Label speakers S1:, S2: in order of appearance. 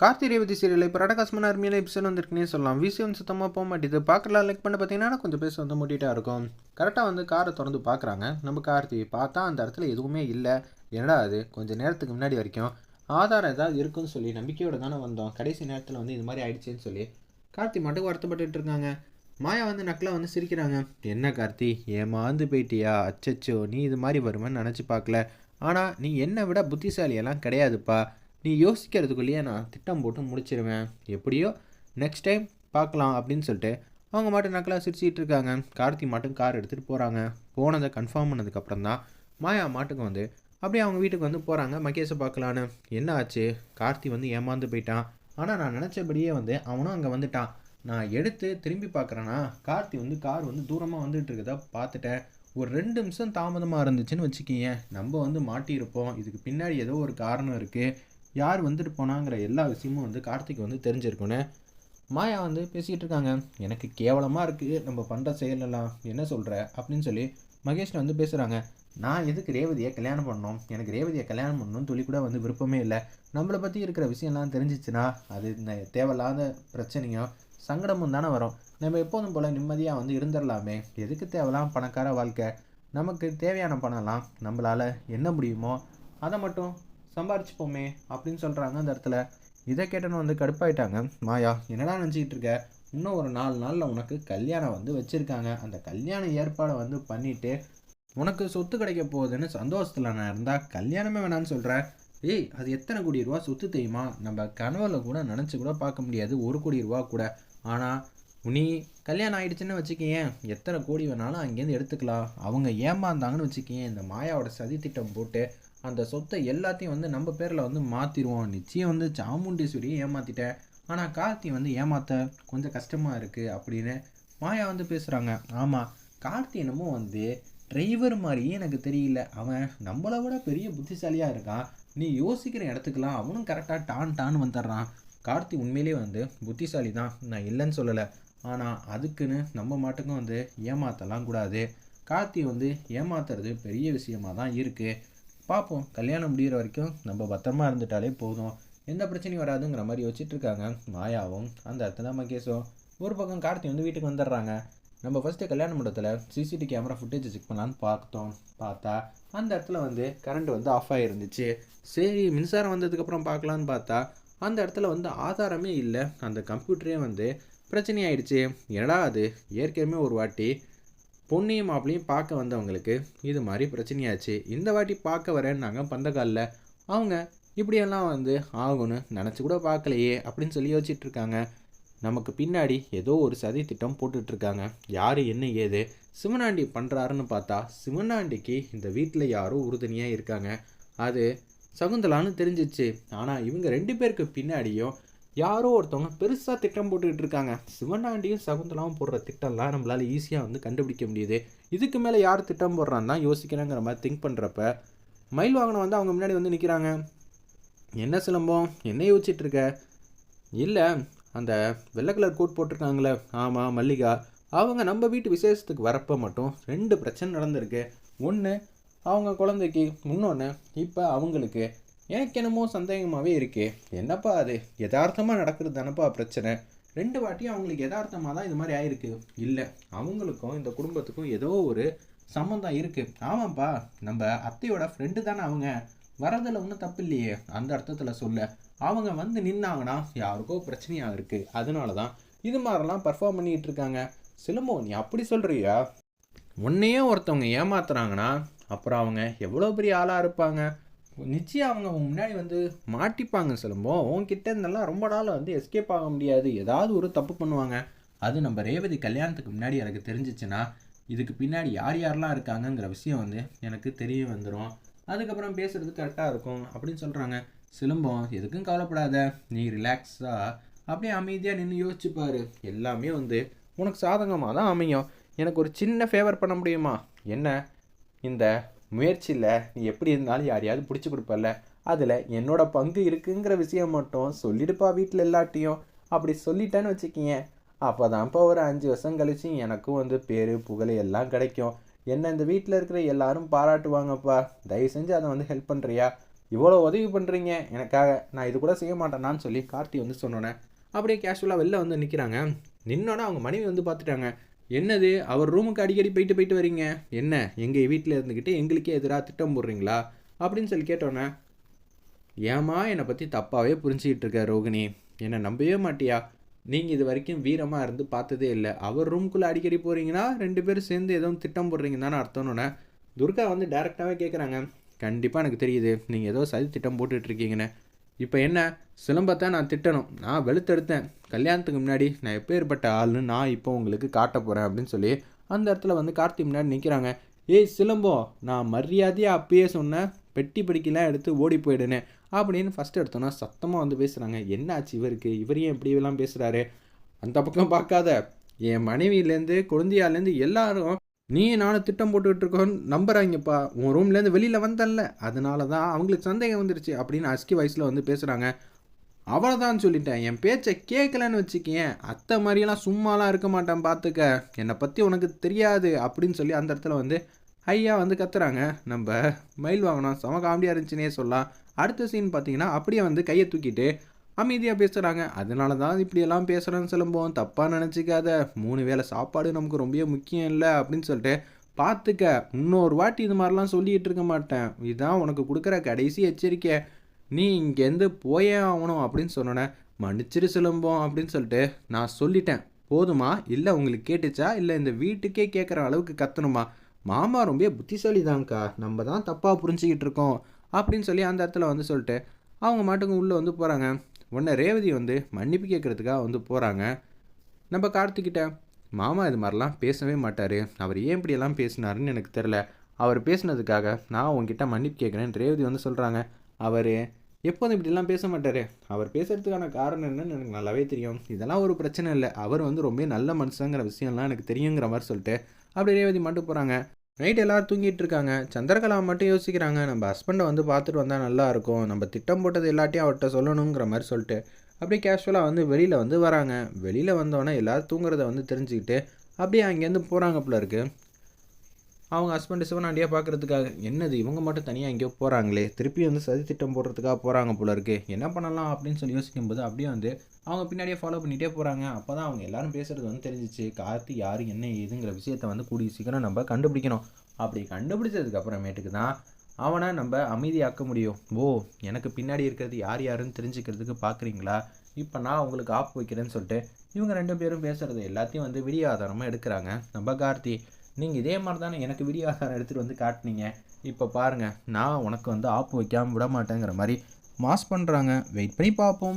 S1: Karthi Revathi serial இப்போ ரடகாசமான அருமையான episode வந்திருக்குன்னே சொல்லலாம். விஷயம் சுத்தமாக போக மாட்டேது பார்க்கலாம் லைக் பண்ண பார்த்தீங்கன்னா கொஞ்சம் பேச வந்து மூட்டிகிட்டா இருக்கும். கரெக்டாக வந்து காரை திறந்து பார்க்குறாங்க. நம்ம கார்த்தி பார்த்தா அந்த இடத்துல எதுவுமே இல்லை. என்னடா அது? கொஞ்சம் நேரத்துக்கு முன்னாடி வரைக்கும் ஆதாரம் ஏதாவது இருக்குன்னு சொல்லி நம்பிக்கையோடு தானே வந்தோம். கடைசி நேரத்தில் வந்து இது மாதிரி ஆயிடுச்சுன்னு சொல்லி கார்த்தி மட்டும் வருத்தப்பட்டு இருக்காங்க மாயா வந்து நக்கலாக வந்து சிரிக்கிறாங்க. என்ன கார்த்தி? ஏமாந்து போயிட்டியா? அச்சச்சோ நீ இது மாதிரி வருமான்னு நினச்சி பார்க்கல. ஆனால் நீ என்னை விட புத்திசாலியெல்லாம் கிடையாதுப்பா. நீ யோசிக்கிறதுக்குள்ளேயே நான் திட்டம் போட்டு முடிச்சிருவேன். எப்படியோ நெக்ஸ்ட் டைம் பார்க்கலாம் அப்படின்னு சொல்லிட்டு அவங்க மட்டும் நக்கலாக சிரிச்சிட்டு இருக்காங்க. கார்த்தி மட்டும் கார் எடுத்துகிட்டு போகிறாங்க போனதை கன்ஃபார்ம் பண்ணதுக்கப்புறம் தான் மாயா மாட்டுக்கு வந்து அப்படியே அவங்க வீட்டுக்கு வந்து போகிறாங்க மகேஷை பார்க்கலான்னு. என்ன ஆச்சு? கார்த்தி வந்து ஏமாந்து போயிட்டான். ஆனால் நான் நினச்சபடியே வந்து அவனும் அங்கே வந்துட்டான். நான் எடுத்து திரும்பி பார்க்குறேன்னா கார்த்தி வந்து கார் வந்து தூரமாக வந்துட்டு இருக்கதா பார்த்துட்டேன். ஒரு ரெண்டு நிமிஷம் தாமதமாக இருந்துச்சுன்னு வச்சுக்கிங்க நம்ம வந்து மாட்டியிருப்போம். இதுக்கு பின்னாடி ஏதோ ஒரு காரணம் இருக்குது யார் வந்துட்டு போனாங்கிற எல்லா விஷயமும் வந்து கார்த்திக் வந்து தெரிஞ்சிருக்குன்னு மாயா வந்து பேசிகிட்டு இருக்காங்க. எனக்கு கேவலமாக இருக்குது நம்ம பண்ணுற செயலெல்லாம் என்ன சொல்கிற அப்படின்னு சொல்லி மகேஷில் வந்து பேசுகிறாங்க நான் எதுக்கு ரேவதியை கல்யாணம் பண்ணோம் எனக்கு ரேவதியை கல்யாணம் பண்ணணும்னு சொல்லி கூட வந்து விருப்பமே இல்லை. நம்மளை பற்றி இருக்கிற விஷயம்லாம் தெரிஞ்சிச்சுன்னா அது இந்த தேவையில்லாத பிரச்சனையும் சங்கடமும் தானே வரும். நம்ம எப்போதும் போல் நிம்மதியாக வந்து இருந்துடலாமே எதுக்கு தேவைலாம் பணக்கார வாழ்க்கை? நமக்கு தேவையான பணம்லாம் நம்மளால் என்ன முடியுமோ அதை மட்டும் சம்பாரிச்சுப்போமே அப்படின்னு சொல்கிறாங்க அந்த இடத்துல. இதை கேட்டன்னு வந்து கடுப்பாயிட்டாங்க. மாயா என்னடா நினச்சிக்கிட்டு இருக்க? இன்னும் ஒரு நாலு நாளில் உனக்கு கல்யாணம் வந்து வச்சுருக்காங்க. அந்த கல்யாண ஏற்பாடை வந்து பண்ணிவிட்டு உனக்கு சொத்து கிடைக்க போகுதுன்னு சந்தோஷத்தில் நான் இருந்தால் கல்யாணமே வேணான்னு சொல்கிறேன் ஏய் அது எத்தனை கோடி ரூபா சொத்து தெரியுமா? நம்ம கனவுல கூட நினச்சி கூட பார்க்க முடியாது. ஒரு கோடி ரூபா கூட. ஆனால் நீ கல்யாணம் ஆயிடுச்சுன்னு வச்சுக்கேன் எத்தனை கோடி வேணாலும் அங்கேருந்து எடுத்துக்கலாம். அவங்க ஏமாந்தாங்கன்னு வச்சுக்கேன் இந்த மாயாவோட சதி திட்டம் போட்டு அந்த சொத்தை எல்லாத்தையும் வந்து நம்ம பேரில் வந்து மாற்றிடுவோம் நிச்சயம் வந்து சாமுண்டீஸ்வரியை ஏமாற்றிட்டேன் ஆனால் கார்த்தி வந்து ஏமாற்ற கொஞ்சம் கஷ்டமாக இருக்குது அப்படின்னு மாயா வந்து பேசுகிறாங்க ஆமாம் கார்த்தி என்னமோ வந்து டிரைவர் மாதிரியே எனக்கு தெரியல. அவன் நம்மளை விட பெரிய புத்திசாலியாக இருக்கான். நீ யோசிக்கிற இடத்துக்கெல்லாம் அவனும் கரெக்டாக டான் டான் வந்துடுறான். கார்த்தி உண்மையிலே வந்து புத்திசாலி தான் நான் இல்லைன்னு சொல்லலை. ஆனால் அதுக்குன்னு நம்ம மாட்டுக்கும் வந்து ஏமாற்றலாம் கூடாது. கார்த்தி வந்து ஏமாத்துறது பெரிய விஷயமா தான் இருக்குது பார்ப்போம் கல்யாணம் முடிகிற வரைக்கும் நம்ம பத்திரமா இருந்துட்டாலே போதும். எந்த பிரச்சனையும் வராதுங்கிற மாதிரி யோசிச்சுட்டு இருக்காங்க மாயாவும் அந்த இடத்துல மகேஷும். ஒரு பக்கம் கார்த்தி வந்து வீட்டுக்கு வந்துடுறாங்க. நம்ம ஃபஸ்ட்டு கல்யாண மண்டபத்தில் சிசிடிவி கேமரா ஃபுட்டேஜ் செக் பண்ணலான்னு பார்த்தோம். பார்த்தா அந்த இடத்துல வந்து கரண்ட் வந்து ஆஃப் ஆகிருந்துச்சு சரி மின்சாரம் வந்ததுக்கப்புறம் பார்க்கலான்னு பார்த்தா அந்த இடத்துல வந்து ஆதாரமே இல்லை. அந்த கம்ப்யூட்டரே வந்து பிரச்சனையாயிடுச்சு. என்னடா அது? ஏற்கனவே ஒரு வாட்டி பொண்ணையும் மாப்பிளையும் பார்க்க வந்தவங்களுக்கு இது மாதிரி பிரச்சனையாச்சு. இந்த வாட்டி பார்க்க வரேன்னாங்க பந்தக்காலில். அவங்க இப்படியெல்லாம் வந்து ஆகும்னு நினச்சி கூட பார்க்கலையே அப்படின்னு சொல்லி யோசிச்சுட்டு இருக்காங்க. நமக்கு பின்னாடி ஏதோ ஒரு சதி திட்டம் போட்டுட்ருக்காங்க யார் என்ன ஏது? சிவனாண்டி பண்ணுறாருன்னு பார்த்தா சிவனாண்டிக்கு இந்த வீட்டில் யாரோ உறுதுணையாக இருக்காங்க. அது சகுந்தலான்னு தெரிஞ்சிச்சு. ஆனால் இவங்க ரெண்டு பேருக்கு பின்னாடியும் யாரோ ஒருத்தவங்க பெருசாக திட்டம் போட்டுக்கிட்டு இருக்காங்க. சிவனாண்டியும் சகுந்தலாவும் போடுற திட்டம்லாம் நம்மளால் ஈஸியாக வந்து கண்டுபிடிக்க முடியுது. இதுக்கு மேலே யார் திட்டம் போடுறான்னு தான் யோசிக்கிறாங்கிற மாதிரி திங்க் பண்ணுறப்ப மயில் வாகனம் வந்து அவங்க முன்னாடி வந்து நிற்கிறாங்க என்ன சிலம்பம்? என்ன யோசிச்சுட்டு இருக்க? இல்லை அந்த வெள்ளை கலர் கோட் போட்டிருக்காங்களே. ஆமாம் மல்லிகா. அவங்க நம்ம வீட்டு விசேஷத்துக்கு வரப்போ மட்டும் ரெண்டு பிரச்சனை நடந்திருக்கு. ஒன்று அவங்க குழந்தைக்கு இன்னொன்று இப்போ அவங்களுக்கு எனக்கு என்னமோ சந்தேகமாகவே இருக்கே. என்னப்பா அது? யதார்த்தமாக நடக்கிறது தானப்பா பிரச்சனை. ரெண்டு வாட்டியும் அவங்களுக்கு யதார்த்தமாக தான் இது மாதிரி ஆயிருக்கு. இல்லை அவங்களுக்கும் இந்த குடும்பத்துக்கும் ஏதோ ஒரு சம்மந்தம் இருக்குது ஆமாம்ப்பா நம்ம அத்தையோட ஃப்ரெண்டு தானே அவங்க. வரதில் ஒன்றும் தப்பு இல்லையே. அந்த அர்த்தத்தில் சொல்ல. அவங்க வந்து நின்னாங்கன்னா யாருக்கோ பிரச்சனையாக இருக்குது அதனால தான் இது மாதிரிலாம் பர்ஃபார்ம் பண்ணிகிட்டு இருக்காங்க. சிலம்போ நீ அப்படி சொல்கிறியா உன்னையே ஒருத்தவங்க ஏமாத்துறாங்கன்னா அப்புறம் அவங்க எவ்வளோ பெரிய ஆளாக இருப்பாங்க? நிச்சயம் அவங்க அவங்க முன்னாடி வந்து மாட்டிப்பாங்க சிலம்போ உன்கிட்ட இருந்தெல்லாம் ரொம்ப நாள் வந்து எஸ்கேப் ஆக முடியாது. ஏதாவது ஒரு தப்பு பண்ணுவாங்க. அது நம்ம ரேவதி கல்யாணத்துக்கு முன்னாடி எனக்கு தெரிஞ்சிச்சுன்னா இதுக்கு பின்னாடி யார் யாரெல்லாம் இருக்காங்கங்கிற விஷயம் வந்து எனக்கு தெரிய வந்துடும் அதுக்கப்புறம் பேசுறது கரெக்டாக இருக்கும் அப்படின்னு சொல்கிறாங்க சிலம்பம் எதுக்கும் கவலைப்படாத. நீ ரிலாக்ஸாக அப்படியே அமைதியாக நின்று யோசிச்சுப்பார். எல்லாமே வந்து உனக்கு சாதகமாக தான் அமையும். எனக்கு ஒரு சின்ன ஃபேவர் பண்ண முடியுமா? என்ன? இந்த முயற்சியில் நீ எப்படி இருந்தாலும் யாரையாவது பிடிச்சி கொடுப்பல அதில் என்னோட பங்கு இருக்குங்கிற விஷயம் மட்டும் சொல்லிடுப்பா வீட்டில் எல்லாட்டையும் அப்படி சொல்லிட்டேன்னு வச்சுக்கிங்க அப்போ தான்ப்பா ஒரு அஞ்சு வருஷம் கழிச்சு எனக்கும் வந்து பேர் புகழ் எல்லாம் கிடைக்கும். என்ன இந்த வீட்டில் இருக்கிற எல்லாரும் பாராட்டுவாங்கப்பா. தயவு செஞ்சு அதை வந்து ஹெல்ப் பண்ணுறியா இவ்வளோ உதவி பண்ணுறீங்க எனக்காக நான் இது கூட செய்ய மாட்டேனான்னு சொல்லி கார்த்தி வந்து சொன்னோன்னே அப்படியே கேஷுவலாக வெளில வந்து நிற்கிறாங்க நின்னோன்னே அவங்க மனைவி வந்து பார்த்துட்டாங்க. என்னது? அவர் ரூமுக்கு அடிக்கடி போயிட்டு போயிட்டு வரீங்க? என்ன எங்கள் வீட்டில் இருந்துக்கிட்டு எங்களுக்கே எதிராக திட்டம் போடுறீங்களா? அப்படின்னு சொல்லி கேட்டோன்னே ஏம்மா என்னை பற்றி தப்பாகவே புரிஞ்சுக்கிட்டு இருக்க ரோகிணி. என்னை நம்பவே மாட்டியா? நீங்கள் இது வரைக்கும் வீரமாக இருந்து பார்த்ததே இல்லை. அவர் ரூம்குள்ளே அடிக்கடி போகிறீங்கன்னா ரெண்டு பேரும் சேர்ந்து எதுவும் திட்டம் போடுறீங்கன்னு தானே அர்த்தம்னு துர்கா வந்து டேரெக்டாகவே கேட்குறாங்க கண்டிப்பாக எனக்கு தெரியுது. நீங்கள் ஏதோ சதி திட்டம் போட்டுட்ருக்கீங்கன்னு இப்போ என்ன? சிலம்பத்தை நான் திட்டணும். நான் வெளுத்தெடுத்தேன். கல்யாணத்துக்கு முன்னாடி நான் எப்பேற்பட்ட ஆள்னு நான் இப்போ உங்களுக்கு காட்ட போகிறேன் அப்படின்னு சொல்லி அந்த இடத்துல வந்து கார்த்தி முன்னாடி நிற்கிறாங்க ஏய் சிலம்பம் நான் மரியாதையாக அப்பயே சொன்னேன் பெட்டி படிக்கலாம் எடுத்து ஓடி போயிடுனே அப்படின்னு ஃபஸ்ட் எடுத்தோன்னா சத்தமாக வந்து பேசுகிறாங்க என்னாச்சு இவருக்கு? இவர் ஏன் இப்படியெல்லாம் பேசுகிறாரு அந்த பக்கம் பார்க்காத. என் மனைவியிலேருந்து குழந்தையாலேருந்து எல்லாரும் நீ நானும் திட்டம் போட்டுக்கிட்டு இருக்கோம் நம்புறாங்கப்பா. உன் ரூம்லேருந்து வெளியில் வந்தல்ல. அதனால தான் அவங்களுக்கு சந்தேகம் வந்துருச்சு அப்படின்னு அஸ்கி வயசில் வந்து பேசுகிறாங்க அவ்வளோதான் சொல்லிட்டேன். என் பேச்சை கேட்கலன்னு வச்சுக்கேன் அத்தை மாதிரியெல்லாம் சும்மாலாம் இருக்க மாட்டேன் பார்த்துக்க என்னை பற்றி உனக்கு தெரியாது அப்படின்னு சொல்லி அந்த இடத்துல வந்து ஐயா வந்து கத்துறாங்க. நம்ம மயில் வாங்கினோம் செம காமெடியாக இருந்துச்சுன்னே சொல்லலாம். அடுத்த சீன் பார்த்தீங்கன்னா அப்படியே வந்து கையை தூக்கிட்டு அமைதியாக பேசுகிறாங்க அதனால தான் இப்படியெல்லாம் பேசுகிறேன்னு சொல்லும்போது தப்பாக நினச்சிக்காத மூணு வேளை சாப்பாடு நமக்கு ரொம்ப முக்கியம் இல்லை அப்படின்னு சொல்லிட்டு பார்த்துக்க இன்னொரு வாட்டி இது மாதிரிலாம் சொல்லிகிட்டு இருக்க மாட்டேன். இதுதான் உனக்கு கொடுக்குற கடைசி எச்சரிக்கை. நீ இங்கேருந்து போயே ஆகணும் அப்படின்னு சொன்னோன்னே மன்னிச்சிரு சிலம்போம் அப்படின்னு சொல்லிட்டு நான் சொல்லிட்டேன். போதுமா? இல்லை உங்களுக்கு கேட்டுச்சா? இல்லை இந்த வீட்டுக்கே கேட்குற அளவுக்கு கத்தணுமா? மாமா ரொம்ப புத்திசாலி தான்க்கா நம்ம தான் தப்பாக புரிஞ்சிக்கிட்டு இருக்கோம் அப்படின்னு சொல்லி அந்த இடத்துல வந்து சொல்லிட்டு அவங்க மாட்டுக்கு உள்ளே வந்து போகிறாங்க உடனே ரேவதி வந்து மன்னிப்பு கேட்குறதுக்காக வந்து போகிறாங்க நம்ம கார்த்திக்கிட்ட மாமா இது மாதிரிலாம் பேசவே மாட்டார். அவர் ஏன் இப்படியெல்லாம் பேசினாருன்னு எனக்கு தெரில அவர் பேசினதுக்காக நான் உங்ககிட்ட மன்னிப்பு கேட்குறேன். ரேவதி வந்து சொல்கிறாங்க அவர் எப்போதும் இப்படிலாம் பேச மாட்டார். அவர் பேசுகிறதுக்கான காரணம் என்னன்னு எனக்கு நல்லாவே தெரியும். இதெல்லாம் ஒரு பிரச்சனை இல்லை. அவர் வந்து ரொம்ப நல்ல மனுஷங்கிற விஷயம்லாம் எனக்கு தெரியுங்கிற மாதிரி சொல்லிட்டு அப்படி ரேவதி மட்டும் போகிறாங்க நைட் எல்லோரும் தூங்கிட்டு இருக்காங்க. சந்திரகலா மட்டும் யோசிக்கிறாங்க. நம்ம ஹஸ்பண்டை வந்து பார்த்துட்டு வந்தால் நல்லாயிருக்கும் நம்ம திட்டம் போட்டது எல்லாத்தையும் அவர்கிட்ட சொல்லணுங்கிற மாதிரி சொல்லிட்டு அப்படியே கேஷுவலாக வந்து வெளியில் வந்து வராங்க. வெளியில் வந்தோடனே எல்லோரும் தூங்குறத வந்து தெரிஞ்சுக்கிட்டு அப்படியே அங்கேருந்து போகிறாங்க போல இருக்குது அவங்க ஹஸ்பண்ட் சிவனாண்டியாக பார்க்குறதுக்காக. என்னது இவங்க மட்டும் தனியாக எங்கேயோ போகிறாங்களே திருப்பி வந்து சதி திட்டம் போடுறதுக்காக போகிறாங்க போல இருக்கு. என்ன பண்ணலாம் அப்படின்னு சொல்லி யோசிக்கும்போது அப்படியே வந்து அவங்க பின்னாடியே ஃபாலோ பண்ணிகிட்டே போகிறாங்க அப்போ தான் அவங்க எல்லாரும் பேசுகிறது வந்து தெரிஞ்சிச்சு. கார்த்தி யார் என்ன ஏதுங்கிற விஷயத்தை வந்து கூடிய சீக்கிரம் நம்ம கண்டுபிடிக்கணும். அப்படி கண்டுபிடிச்சதுக்கு அப்புறமேட்டுக்கு தான் அவனை நம்ம அமைதியாக்க முடியும். ஓ எனக்கு பின்னாடி இருக்கிறது யார் யாருன்னு தெரிஞ்சுக்கிறதுக்கு பார்க்குறீங்களா இப்போ நான் உங்களுக்கு ஆப் வைக்கிறேன்னு சொல்லிட்டு இவங்க ரெண்டு பேரும் பேசுகிறது எல்லாத்தையும் வந்து விடிய ஆதாரமாக எடுக்கிறாங்க. நம்ம கார்த்தி நீங்கள் இதே மாதிரி தானே எனக்கு வீடியோ ஆதாரம் எடுத்துகிட்டு வந்து காட்டினீங்க. இப்போ பாருங்கள் நான் உனக்கு வந்து ஆப்பு வைக்காமல் விட மாட்டேங்கிற மாதிரி மாஸ் பண்ணுறாங்க வெயிட் பண்ணி பார்ப்போம்